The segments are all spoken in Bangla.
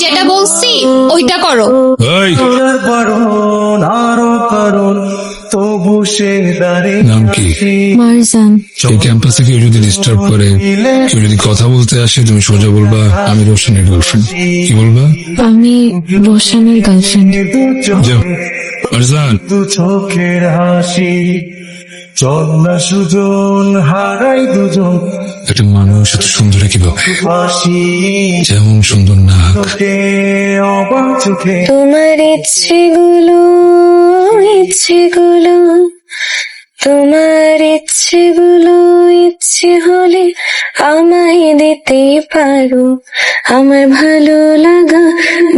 যেটা বলছি ওইটা করো। এই। তোর আরও কারণ তবু সে দাঁড়ে নাম কি? মারজান। এই ক্যাম্পাসে কেউ যদি ডিস্টার্ব করে কেউ যদি কথা বলতে আসে তুমি সোজা বলবা আমি রোশনের গার্লফ্রেন্ড কি বলবা? আমি রোশনের গার্লফ্রেন্ড যাও। আরজান দু চোখের হাসি চল না সুজন হারাই দুজন। একটা মানুষ এত সুন্দর কীভাবে যেমন সুন্দর চোখে। তোমার ইচ্ছেগুলো ইচ্ছেগুলো তোমার ইচ্ছেগুলো ইচ্ছে হলে আমায় দিতে পারো। আমার ভালো লাগা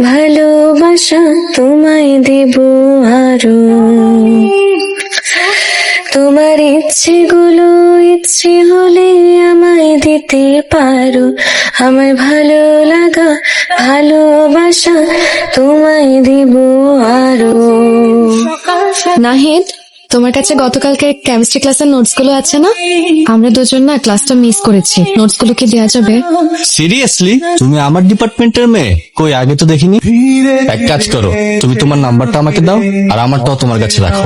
ভালোবাসা তোমায় দেব আরও। ইচ্ছেগুলো ইচ্ছে হলে আমায় দিতে পারো। আমার ভালো লাগা ভালোবাসা তোমায় দিব আরও। নাহিদ তোমার কাছে গতকালকে কেমিস্ট্রি ক্লাসের নোটসগুলো আছে না? আমরা দুজন না ক্লাসটা মিস করেছি। নোটসগুলো কি দেওয়া যাবে? সিরিয়াসলি তুমি আমার ডিপার্টমেন্টের মেয়ে? কই আগে তো দেখিনি? এক কাজ করো তুমি তোমার নাম্বারটা আমাকে দাও আর আমারটাও তোমার কাছে রাখো।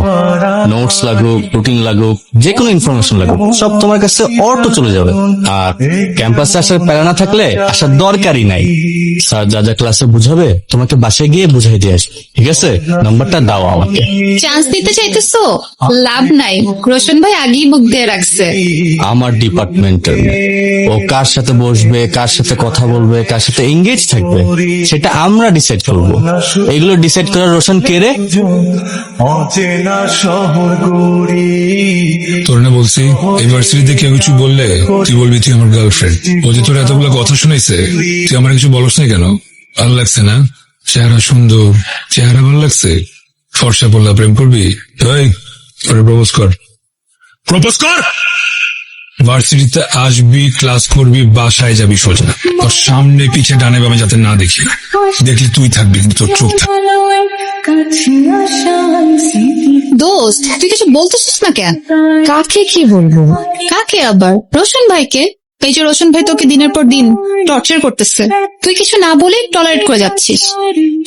নোটস লাগুক রুটিন লাগুক যে কোনো ইনফরমেশন লাগুক সব তোমার কাছে অটো চলে যাবে। আর ক্যাম্পাসে আসার প্যারা না থাকলে আসার দরকারই নাই। স্যার যা যা ক্লাসে বুঝাবে তোমাকে বাসায় গিয়ে বুঝাই দিয়ে আসবে। ঠিক আছে? নাম্বারটা দাও আমাকে। চান্স দিতে চাইতেছো? লাভ নাই। রোশন ভাই আগেই বুক দিয়ে রাখছে। আমার ডিপার্টমেন্টের ও কার সাথে বসবে কার সাথে কথা বলবে কার সাথে এঙ্গেজ থাকবে সেটা আমরা ডিসাইড করব। এগুলো ডিসাইড করার রোশন কে রে? অচেনা শহর গড়ি। তোর না বলছি ইউনিভার্সিটিতে কেউ কিছু বললে তুই বলবি তুই আমার গার্লফ্রেন্ড ও যে তোর এতগুলো কথা শুনেছে তুই আমার কিছু বলস না কেন? ভালো লাগছে না? চেহারা সুন্দর চেহারা ভালো লাগছে? ফর্সা বললা প্রেম করবি? প্রপোজ কর প্রপোজ কর ভার্সিটিতে আসবি ক্লাস করবি বাসায় যাবি সোজা তোর সামনে পিছে ডানে বামে যাতে না দেখি। দেখলি তুই থাকবি কিন্তু তোর চোখ থাকবে। দোস্ত তুই কিছু বলতেছিস না কেন? কাকে কি বলব? কাকে আবার? রোশন ভাইকে? এই যে রোশন ভাই তোকে দিনের পর দিন টর্চার করতেছে। তুই কিছু না বলে টলারেট করে যাচ্ছিস।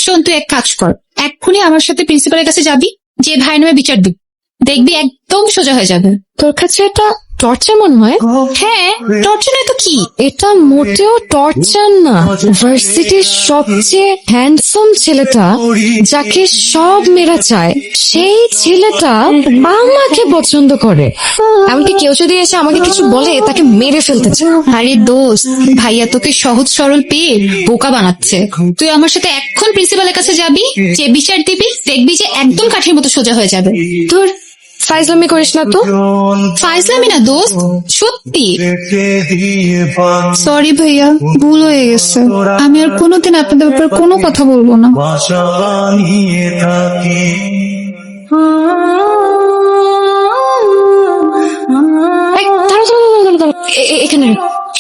শোন তুই এক কাজ কর। এক্ষুনি আমার সাথে প্রিন্সিপালের কাছে যাবি যে ভাই নামে বিচার দিবি। দেখবি একদম সোজা হয়ে যাবে। তোর কাছে এটা টর্চার মনে হয়। হ্যাঁ টর্চার নয় তো কি? এটা মোটেও টর্চার না। ভার্সিটির সবচেয়ে হ্যান্ডসাম ছেলেটা যাকে সব মেয়েরা চায় সেই ছেলেটা আমাকে পছন্দ করে। এমনকি কেউ যদি এসে আমাকে কিছু বলে তাকে মেরে ফেলতে চায়। আরে দোস্ত ভাইয়া তোকে সহজ সরল পেয়ে বোকা বানাচ্ছে। তুই আমার সাথে এখন প্রিন্সিপালের কাছে যাবি যে বিচার দিবি দেখবি যে একদম কাঠের মতো সোজা হয়ে যাবে। তোর ফাইজলামি করিস না তো ফাইজলামি না দোস্ত সত্যি। সরি ভাইয়া ভুল হয়ে গেছে। আমি আর কোনোদিন আপনাদের ব্যাপারে কোনো কথা বলব না। থাকি।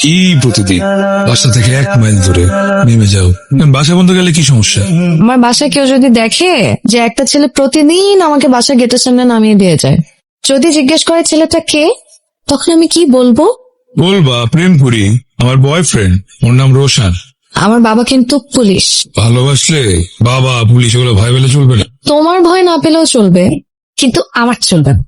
কি প্রতিদিন? বাসা থেকে এক মাইল দূরে। নেমে যাও। বাসা বন্ধ গেলে কি সমস্যা? আমার বাসায় কেউ যদি দেখে যে একটা ছেলে প্রতিদিন আমাকে বাসা গেটের সামনে নামিয়ে দিয়ে যায় যদি জিজ্ঞেস করে ছেলেটা কে তখন আমি কি বলব? বলবা প্রেম করি আমার বয়ফ্রেন্ড ওর নাম রোশন। আমার বাবা কিন্তু পুলিশ। ভালোবাসলে বাবা পুলিশ ওগুলো ভয় পেলে চলবে না। তোমার ভয় না পেলেও চলবে কিন্তু আমার চলবে না।